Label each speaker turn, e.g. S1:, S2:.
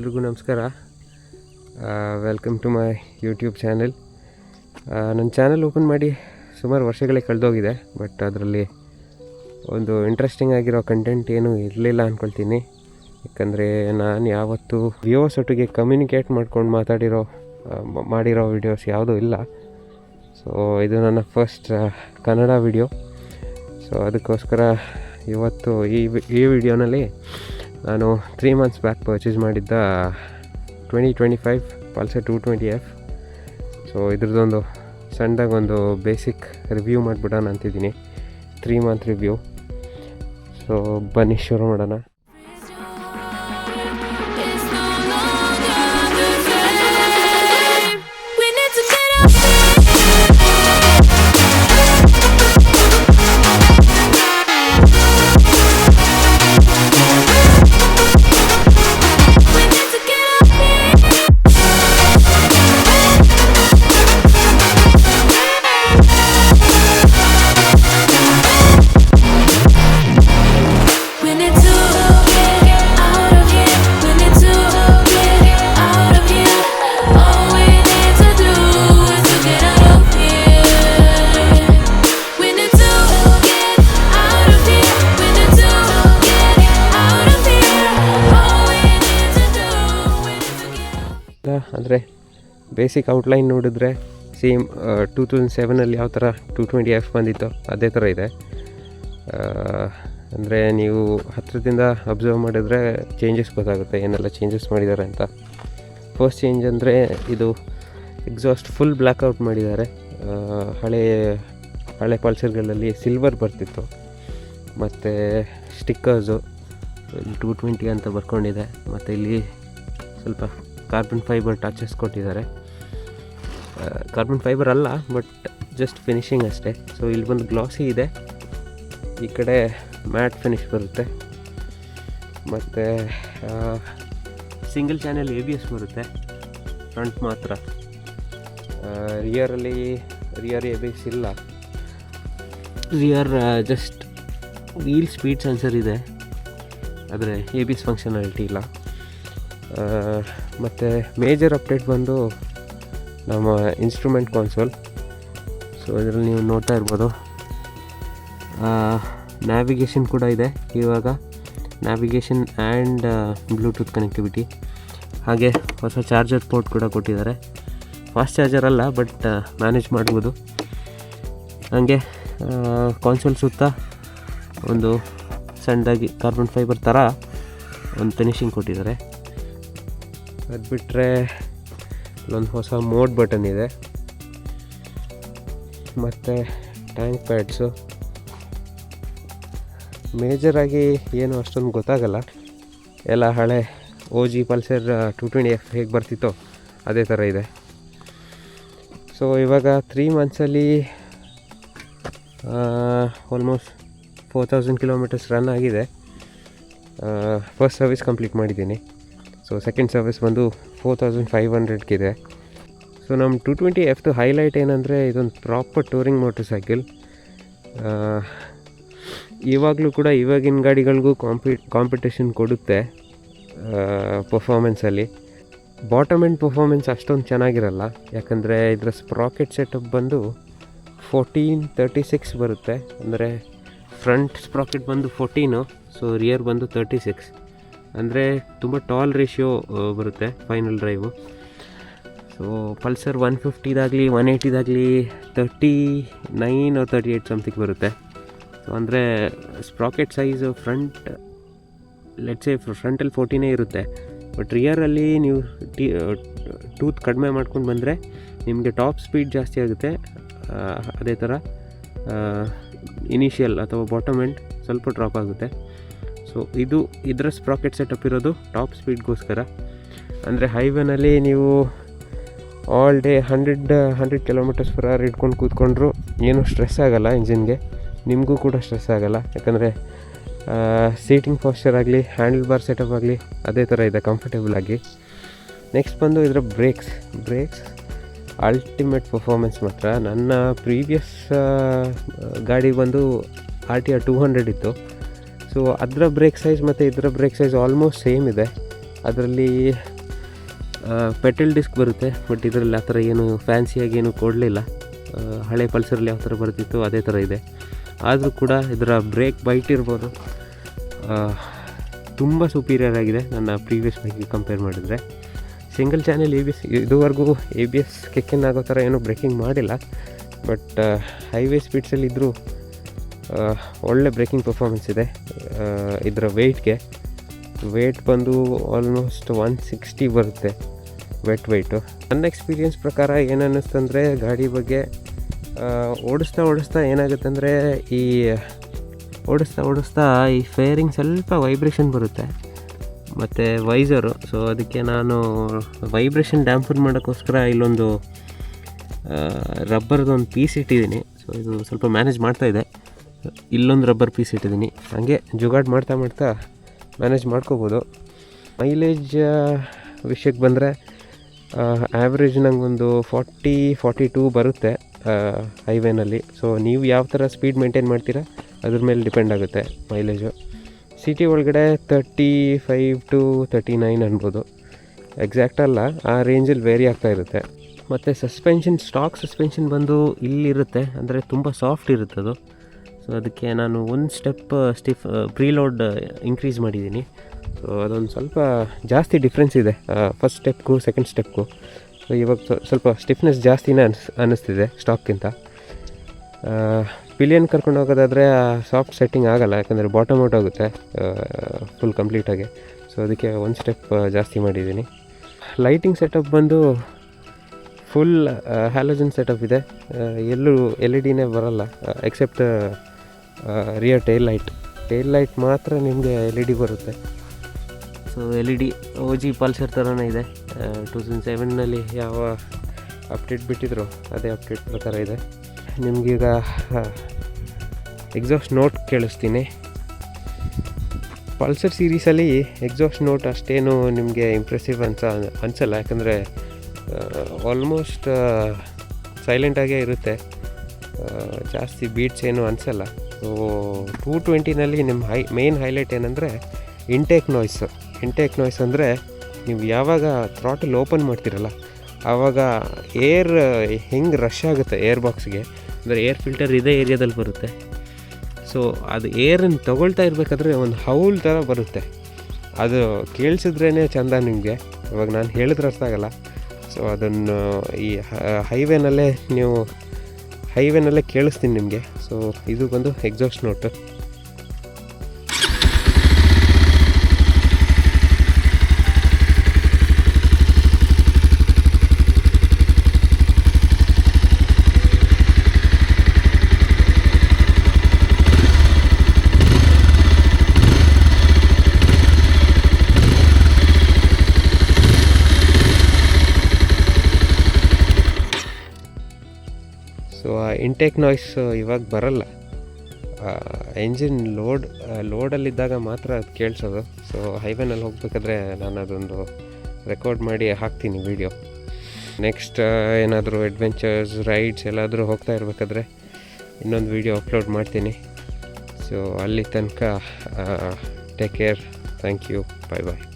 S1: ಎಲ್ರಿಗೂ ನಮಸ್ಕಾರ. Welcome to my YouTube channel ನನ್ನ ಚಾನಲ್ ಓಪನ್ ಮಾಡಿ ಸುಮಾರು ವರ್ಷಗಳೇ ಕಳೆದೋಗಿದೆ ಬಟ್ ಅದರಲ್ಲಿ ಒಂದು ಇಂಟ್ರೆಸ್ಟಿಂಗ್ ಆಗಿರೋ ಕಂಟೆಂಟ್ ಏನೂ ಇರಲಿಲ್ಲ ಅಂದ್ಕೊಳ್ತೀನಿ ಯಾಕಂದರೆ ನಾನು ಯಾವತ್ತೂ ವ್ಯೂವರ್ಸ್ ಒಟ್ಟಿಗೆ ಕಮ್ಯುನಿಕೇಟ್ ಮಾಡ್ಕೊಂಡು ಮಾತಾಡಿರೋ ಮಾಡಿರೋ ವಿಡಿಯೋಸ್ ಯಾವುದೂ ಇಲ್ಲ. ಸೊ ಇದು ನನ್ನ ಫಸ್ಟ್ ಕನ್ನಡ ವಿಡಿಯೋ ಸೊ ಅದಕ್ಕೋಸ್ಕರ ಇವತ್ತು ಈ ಈ ವಿಡಿಯೋನಲ್ಲಿ ನಾನು ತ್ರೀ ಮಂತ್ಸ್ ಬ್ಯಾಕ್ ಪರ್ಚೇಸ್ ಮಾಡಿದ್ದ twenty twenty five Pulsar two twenty F so ಇದ್ರದ್ದೊಂದು ಸಣ್ಣದಾಗಿ ಒಂದು ಬೇಸಿಕ್ ರಿವ್ಯೂ ಮಾಡಿಬಿಡೋಣ ಅಂತಿದ್ದೀನಿ. ತ್ರೀ ಮಂತ್ ರಿವ್ಯೂ ಸೊ ಬನ್ನಿ ಶುರು ಮಾಡೋಣ. ಬೇಸಿಕ್ ಔಟ್ಲೈನ್ ನೋಡಿದ್ರೆ ಸೇಮ್ ಟೂ ತೌಸಂಡ್ ಸೆವೆನಲ್ಲಿ ಯಾವ ಥರ ಟೂ ಟ್ವೆಂಟಿ ಎಫ್ ಬಂದಿತ್ತು ಅದೇ ಥರ ಇದೆ. ಅಂದರೆ ನೀವು ಹತ್ತಿರದಿಂದ ಅಬ್ಸರ್ವ್ ಮಾಡಿದರೆ ಚೇಂಜಸ್ ಗೊತ್ತಾಗುತ್ತೆ, ಏನೆಲ್ಲ ಚೇಂಜಸ್ ಮಾಡಿದ್ದಾರೆ ಅಂತ. ಫಸ್ಟ್ ಚೇಂಜ್ ಅಂದರೆ ಇದು ಎಕ್ಸಾಸ್ಟ್ ಫುಲ್ ಬ್ಲ್ಯಾಕ್ಔಟ್ ಮಾಡಿದ್ದಾರೆ. ಹಳೆ ಹಳೆ ಪಲ್ಸರ್ಗಳಲ್ಲಿ ಸಿಲ್ವರ್ ಬರ್ತಿತ್ತು. ಮತ್ತು ಸ್ಟಿಕ್ಕರ್ಸು ಟೂ ಟ್ವೆಂಟಿ ಅಂತ ಬರ್ಕೊಂಡಿದೆ. ಮತ್ತು ಇಲ್ಲಿ ಸ್ವಲ್ಪ ಕಾರ್ಬನ್ ಫೈಬರ್ ಟಚಸ್ ಕೊಟ್ಟಿದ್ದಾರೆ. ಕಾರ್ಬನ್ ಫೈಬರ್ ಅಲ್ಲ ಬಟ್ ಜಸ್ಟ್ ಫಿನಿಶಿಂಗ್ ಅಷ್ಟೇ. ಸೊ ಇಲ್ಲಿ ಬಂದು ಗ್ಲಾಸಿ ಇದೆ. ಈ ಕಡೆ ಮ್ಯಾಟ್ ಫಿನಿಶ್ ಬರುತ್ತೆ. ಮತ್ತು single channel A B S ಬರುತ್ತೆ. ಫ್ರಂಟ್ ಮಾತ್ರ. ರಿಯರಲ್ಲಿ ರಿಯರ್ ಎ ಬಿ ಎಸ್ ಇಲ್ಲ. Rear just wheel speed sensor ಇದೆ. ಆದರೆ ಎ ಬಿ ಎಸ್ ಫಂಕ್ಷನಾಲಿಟಿ ಇಲ್ಲ. ಮತ್ತು ಮೇಜರ್ ಅಪ್ಡೇಟ್ ಬಂದು ನಮ್ಮ ಇನ್ಸ್ಟ್ರೂಮೆಂಟ್ ಕಾನ್ಸೋಲ್ ಸೊ ಇದರಲ್ಲಿ ನೀವು ನೋಡ್ತಾ ಇರ್ಬೋದು. ನ್ಯಾವಿಗೇಷನ್ ಕೂಡ ಇದೆ. ಇವಾಗ ನ್ಯಾವಿಗೇಷನ್ ಆ್ಯಂಡ್ ಬ್ಲೂಟೂತ್ ಕನೆಕ್ಟಿವಿಟಿ ಹಾಗೆ ಹೊಸ ಚಾರ್ಜರ್ ಪೋರ್ಟ್ ಕೂಡ ಕೊಟ್ಟಿದ್ದಾರೆ. ಫಾಸ್ಟ್ ಚಾರ್ಜರ್ ಅಲ್ಲ ಬಟ್ ಮ್ಯಾನೇಜ್ ಮಾಡ್ಬೋದು. ಹಾಗೆ ಕಾನ್ಸೋಲ್ ಸುತ್ತ ಒಂದು ಸಣ್ಣದಾಗಿ ಕಾರ್ಬನ್ ಫೈಬರ್ ಥರ ಒಂದು ಫಿನಿಷಿಂಗ್ ಕೊಟ್ಟಿದ್ದಾರೆ. ಅದು ಬಿಟ್ಟರೆ ಇಲ್ಲೊಂದು ಹೊಸ ಮೋಡ್ ಬಟನ್ ಇದೆ. ಮತ್ತು ಟ್ಯಾಂಕ್ ಪ್ಯಾಡ್ಸು. ಮೇಜರಾಗಿ ಏನು ಅಷ್ಟೊಂದು ಗೊತ್ತಾಗಲ್ಲ. ಎಲ್ಲ ಹಳೆ O G Pulsar two twenty F ಹೇಗೆ ಬರ್ತಿತ್ತೋ ಅದೇ ಥರ ಇದೆ. ಸೊ ಇವಾಗ three ಮಂತ್ಸಲ್ಲಿ almost four thousand kilometres run ಆಗಿದೆ. ಫಸ್ಟ್ ಸರ್ವಿಸ್ ಕಂಪ್ಲೀಟ್ ಮಾಡಿದ್ದೀನಿ. ಸೊ ಸೆಕೆಂಡ್ ಸರ್ವಿಸ್ ಬಂದು ಫೋರ್ ತೌಸಂಡ್ ಫೈವ್ ಹಂಡ್ರೆಡ್ಗಿದೆ ಸೊ ನಮ್ಮ ಟು ಟ್ವೆಂಟಿ ಎಫ್ದು ಹೈಲೈಟ್ ಏನಂದರೆ, ಇದೊಂದು ಪ್ರಾಪರ್ ಟೂರಿಂಗ್ ಮೋಟರ್ ಸೈಕಲ್ ಇವಾಗಲೂ ಕೂಡ ಇವಾಗಿನ ಗಾಡಿಗಳಿಗೂ ಕಾಂಪಿ ಕಾಂಪಿಟೇಷನ್ ಕೊಡುತ್ತೆ ಪರ್ಫಾಮೆನ್ಸಲ್ಲಿ ಬಾಟಮ್ ಎಂಡ್ ಪರ್ಫಾಮೆನ್ಸ್ ಅಷ್ಟೊಂದು ಚೆನ್ನಾಗಿರಲ್ಲ. ಯಾಕಂದರೆ, ಇದರ ಸ್ಪ್ರಾಕೆಟ್ ಸೆಟಪ್ ಬಂದು ಫೋರ್ಟೀನ್ ತರ್ಟಿ ಸಿಕ್ಸ್ ಬರುತ್ತೆ. ಅಂದರೆ ಫ್ರಂಟ್ ಸ್ಪ್ರಾಕೆಟ್ ಬಂದು ಫೋರ್ಟೀನು ಸೊ ರಿಯರ್ ಬಂದು ತರ್ಟಿ ಸಿಕ್ಸ್ ಅಂದರೆ ತುಂಬ ಟಾಲ್ ರೇಷಿಯೋ ಬರುತ್ತೆ final drive so Pulsar one ಫಿಫ್ಟಿದಾಗಲಿ one ಏಯ್ಟಿದಾಗಲಿ thirty nine thirty eight something ಬರುತ್ತೆ. ಸೊ ಅಂದರೆ sprocket size front let's say ಫ್ರಂಟಲ್ಲಿ ಫೋರ್ಟಿನೇ ಇರುತ್ತೆ. ಬಟ್ ರಿಯರಲ್ಲಿ ನೀವು ಟಿ ಟೂತ್ ಕಡಿಮೆ ಮಾಡ್ಕೊಂಡು ಬಂದರೆ ನಿಮಗೆ ಟಾಪ್ ಸ್ಪೀಡ್ ಜಾಸ್ತಿ ಆಗುತ್ತೆ. ಅದೇ ಥರ ಇನಿಷಿಯಲ್ ಅಥವಾ ಬಾಟಮ್ ಎಂಡ್ ಸ್ವಲ್ಪ ಡ್ರಾಪ್ ಆಗುತ್ತೆ. ಸೊ ಇದು ಇದರ ಸ್ಪ್ರಾಕೆಟ್ ಸೆಟಪ್ ಇರೋದು ಟಾಪ್ ಸ್ಪೀಡ್ಗೋಸ್ಕರ ಅಂದರೆ ಹೈವೇನಲ್ಲಿ ನೀವು all day hundred hundred kilometres per hour ಇಟ್ಕೊಂಡು ಕೂತ್ಕೊಂಡ್ರು ಏನೂ ಸ್ಟ್ರೆಸ್ ಆಗೋಲ್ಲ ಇಂಜಿನ್ಗೆ ನಿಮಗೂ ಕೂಡ ಸ್ಟ್ರೆಸ್ ಆಗೋಲ್ಲ. ಯಾಕಂದರೆ ಸೀಟಿಂಗ್ ಪಾಸ್ಚರ್ ಆಗಲಿ ಹ್ಯಾಂಡಲ್ ಬಾರ್ ಸೆಟಪ್ ಆಗಲಿ ಅದೇ ಥರ ಇದೆ ಕಂಫರ್ಟೇಬಲ್ ಆಗಿ. ನೆಕ್ಸ್ಟ್ ಬಂದು ಇದರ ಬ್ರೇಕ್ಸ್ ಬ್ರೇಕ್ಸ್ ಅಲ್ಟಿಮೇಟ್ ಪರ್ಫಾರ್ಮೆನ್ಸ್ ಮಾತ್ರ. ನನ್ನ ಪ್ರೀವಿಯಸ್ ಗಾಡಿ ಬಂದು R T R two hundred ಇತ್ತು. ಸೊ ಅದರ ಬ್ರೇಕ್ ಸೈಜ್ ಮತ್ತು ಇದರ ಬ್ರೇಕ್ ಸೈಜ್ ಆಲ್ಮೋಸ್ಟ್ ಸೇಮ್ ಇದೆ. ಅದರಲ್ಲಿ ಪೆಟ್ರೋಲ್ ಡಿಸ್ಕ್ ಬರುತ್ತೆ ಬಟ್ ಇದರಲ್ಲಿ ಆ ಥರ ಏನು ಫ್ಯಾನ್ಸಿಯಾಗಿ ಏನು ಕೊಡಲಿಲ್ಲ. ಹಳೆ ಪಲ್ಸರಲ್ಲಿ ಯಾವ ಥರ ಬರ್ತಿತ್ತು, ಅದೇ ಥರ ಇದೆ. ಆದರೂ ಕೂಡ ಇದರ ಬ್ರೇಕ್ ಬೈಟ್ ಇರ್ಬೋದು. ತುಂಬ ಸುಪೀರಿಯರ್ ಆಗಿದೆ ನನ್ನ ಪ್ರೀವಿಯಸ್ ಬೈಕಿಗೆ ಕಂಪೇರ್ ಮಾಡಿದರೆ. Single channel A B S ಇದುವರೆಗೂ A B S kick in ಆಗೋ ಥರ ಏನೂ ಬ್ರೇಕಿಂಗ್ ಮಾಡಿಲ್ಲ. ಬಟ್ ಹೈವೇ ಸ್ಪೀಡ್ಸಲ್ಲಿ ಇದ್ದರೂ ಒಳ್ಳೆ ಬ್ರೇಕಿಂಗ್ ಪರ್ಫಾರ್ಮೆನ್ಸ್ ಇದೆ. ಇದರ ವೆಯ್ಟ್ಗೆ ವೆಯ್ಟ್ ಬಂದು ಆಲ್ಮೋಸ್ಟ್ ಒನ್ ಸಿಕ್ಸ್ಟಿ ಬರುತ್ತೆ ವೆಟ್ ವೆಯ್ಟು ನನ್ನ ಎಕ್ಸ್ಪೀರಿಯನ್ಸ್ ಪ್ರಕಾರ ಏನು ಅನ್ನಿಸ್ತಂದರೆ ಗಾಡಿ ಬಗ್ಗೆ ಓಡಿಸ್ತಾ ಓಡಿಸ್ತಾ ಏನಾಗುತ್ತೆ ಅಂದರೆ, ಈ, ಓಡಿಸ್ತಾ ಓಡಿಸ್ತಾ ಈ ಫೇರಿಂಗ್ ಸ್ವಲ್ಪ ವೈಬ್ರೇಷನ್ ಬರುತ್ತೆ. ಮತ್ತು ವೈಸರು ಸೊ ಅದಕ್ಕೆ ನಾನು ವೈಬ್ರೇಷನ್ ಡ್ಯಾಂಪನ್ ಮಾಡೋಕ್ಕೋಸ್ಕರ ಇಲ್ಲೊಂದು ರಬ್ಬರ್ದು ಒಂದು ಪೀಸ್ ಇಟ್ಟಿದ್ದೀನಿ. ಸೊ ಇದು ಸ್ವಲ್ಪ ಮ್ಯಾನೇಜ್ ಮಾಡ್ತಾ ಇದೆ. ಇಲ್ಲೊಂದು ರಬ್ಬರ್ ಪೀಸ್ ಇಟ್ಟಿದ್ದೀನಿ. ಹಾಗೆ ಜುಗಾಡ್ ಮಾಡ್ತಾ ಮಾಡ್ತಾ ಮ್ಯಾನೇಜ್ ಮಾಡ್ಕೋಬೋದು. ಮೈಲೇಜ್ ವಿಷಯಕ್ಕೆ ಬಂದರೆ ಆ್ಯಾವ್ರೇಜ್ ನನಗೊಂದು ಫಾರ್ಟಿ ಫಾರ್ಟಿ ಟೂ ಬರುತ್ತೆ ಹೈವೇನಲ್ಲಿ. ಸೊ ನೀವು ಯಾವ ಥರ ಸ್ಪೀಡ್ ಮೇಂಟೈನ್ ಮಾಡ್ತೀರಾ, ಅದ್ರ ಮೇಲೆ ಡಿಪೆಂಡ್ ಆಗುತ್ತೆ ಮೈಲೇಜು. ಸಿಟಿ ಒಳಗಡೆ thirty five to thirty nine ಅನ್ಬೋದು. ಎಕ್ಸಾಕ್ಟ್ ಅಲ್ಲ, ಆ ರೇಂಜಲ್ಲಿ ವೇರಿ ಆಗ್ತಾ ಇರುತ್ತೆ. ಮತ್ತು ಸಸ್ಪೆನ್ಷನ್ ಸ್ಟಾಕ್ ಸಸ್ಪೆನ್ಷನ್ ಬಂದು ಇಲ್ಲಿರುತ್ತೆ, ಅಂದರೆ ತುಂಬ ಸಾಫ್ಟ್ ಇರುತ್ತೆ ಅದು ಸೊ ಅದಕ್ಕೆ ನಾನು ಒಂದು ಸ್ಟೆಪ್ ಸ್ಟಿಫ್ ಪ್ರೀಲೋಡ್ ಇನ್ಕ್ರೀಸ್ ಮಾಡಿದ್ದೀನಿ. ಸೊ ಅದೊಂದು ಸ್ವಲ್ಪ ಜಾಸ್ತಿ ಡಿಫ್ರೆನ್ಸ್ ಇದೆ ಫಸ್ಟ್ ಸ್ಟೆಪ್ಗೂ ಸೆಕೆಂಡ್ ಸ್ಟೆಪ್ಗೂ ಸೊ ಇವಾಗ ಸ್ವ- ಸ್ವಲ್ಪ ಸ್ಟಿಫ್ನೆಸ್ ಜಾಸ್ತಿನೇ ಅನ್ಸ್, ಅನ್ನಿಸ್ತಿದೆ ಸ್ಟಾಕ್ಗಿಂತ ಪಿಲಿಯನ್ ಕರ್ಕೊಂಡು ಹೋಗೋದಾದರೆ ಸಾಫ್ಟ್ ಸೆಟ್ಟಿಂಗ್ ಆಗೋಲ್ಲ, ಯಾಕಂದರೆ ಬಾಟಮ್ ಔಟ್ ಆಗುತ್ತೆ ಫುಲ್ ಕಂಪ್ಲೀಟಾಗಿ ಸೊ ಅದಕ್ಕೆ ಒಂದು ಸ್ಟೆಪ್ ಜಾಸ್ತಿ ಮಾಡಿದ್ದೀನಿ. ಲೈಟಿಂಗ್ ಸೆಟಪ್ ಬಂದು ಫುಲ್ ಹ್ಯಾಲೋಜನ್ ಸೆಟಪ್ ಇದೆ. ಎಲ್ಲೂ ಎಲ್ ಇ ಡಿನೇ ಬರೋಲ್ಲ except rear tail light tail light ಮಾತ್ರ ನಿಮಗೆ ಎಲ್ ಇ ಡಿ ಬರುತ್ತೆ. So L E D O G Pulsar ಥರನೇ ಇದೆ ಟೂ ತೌಸಂಡ್ ಸೆವೆನ್ನಲ್ಲಿ ಯಾವ ಅಪ್ಡೇಟ್ ಬಿಟ್ಟಿದ್ರು, ಅದೇ ಅಪ್ಡೇಟ್ ಪ್ರಕಾರ ಇದೆ. ನಿಮಗೀಗ ಎಕ್ಸಾಸ್ಟ್ ನೋಟ್ ಕೇಳಿಸ್ತೀನಿ. ಪಲ್ಸರ್ ಸೀರೀಸಲ್ಲಿ ಎಕ್ಸಾಸ್ಟ್ ನೋಟ್ ಅಷ್ಟೇನು ನಿಮಗೆ ಇಂಪ್ರೆಸಿವ್ ಅನ್ಸ, ಅನ್ಸಲ್ಲ. ಯಾಕಂದರೆ ಆಲ್ಮೋಸ್ಟ್ ಸೈಲೆಂಟಾಗೇ ಇರುತ್ತೆ. ಜಾಸ್ತಿ ಬೀಟ್ಸ್ ಏನು ಅನಿಸಲ್ಲ. ಸೊ ಟೂ ಟ್ವೆಂಟಿನಲ್ಲಿ ನಿಮ್ಮ ಹೈ ಮೇನ್ ಹೈಲೈಟ್ ಏನಂದರೆ ಇಂಟೇಕ್ ನಾಯ್ಸ್ ಇಂಟೇಕ್ ನಾಯ್ಸ್ ಅಂದರೆ ನೀವು ಯಾವಾಗ ಥ್ರಾಟಲ್ ಓಪನ್ ಮಾಡ್ತೀರಲ್ಲ ಆವಾಗ ಏರ್ ಹೆಂಗೆ ರಶ್ ಆಗುತ್ತೆ ಏರ್ ಬಾಕ್ಸ್ಗೆ ಅಂದರೆ ಏರ್ ಫಿಲ್ಟರ್ ಇದೇ ಏರಿಯಾದಲ್ಲಿ ಬರುತ್ತೆ. ಸೊ ಅದು ಏರನ್ನು ತೊಗೊಳ್ತಾ ಇರಬೇಕಾದ್ರೆ ಒಂದು ಹೌಲ್ ಥರ ಬರುತ್ತೆ. ಅದು ಕೇಳಿಸಿದ್ರೇ ಚಂದ ನಿಮಗೆ. ಇವಾಗ ನಾನು ಹೇಳಿದ್ರೆ ಅರ್ಥ ಆಗಲ್ಲ. ಸೊ ಅದನ್ನು ಈ ಹೈವೇನಲ್ಲೇ ನೀವು ಹೈವೇನಲ್ಲೇ ಕೇಳಿಸ್ತೀನಿ ನಿಮಗೆ. ಸೊ ಇದು ಬಂದು ಎಕ್ಸಾಸ್ಟ್ ನೋಟು ಸೊ ಆ ಇಂಟೇಕ್ ನಾಯ್ಸ್ ಇವಾಗ ಬರಲ್ಲ. ಎಂಜಿನ್ ಲೋಡ್ ಲೋಡಲ್ಲಿದ್ದಾಗ ಮಾತ್ರ ಅದು ಕೇಳಿಸೋದು. ಸೊ ಹೈವೇನಲ್ಲಿ ಹೋಗ್ಬೇಕಾದ್ರೆ ನಾನು ಅದೊಂದು ರೆಕಾರ್ಡ್ ಮಾಡಿ ಹಾಕ್ತೀನಿ ವೀಡಿಯೋ ನೆಕ್ಸ್ಟ್ ಏನಾದರೂ ಅಡ್ವೆಂಚರ್ಸ್ ರೈಡ್ಸ್ ಎಲ್ಲಾದರೂ ಹೋಗ್ತಾ ಇರಬೇಕಾದ್ರೆ ಇನ್ನೊಂದು ವಿಡಿಯೋ ಅಪ್ಲೋಡ್ ಮಾಡ್ತೀನಿ. ಸೊ ಅಲ್ಲಿ ತನಕ take care thank you bye bye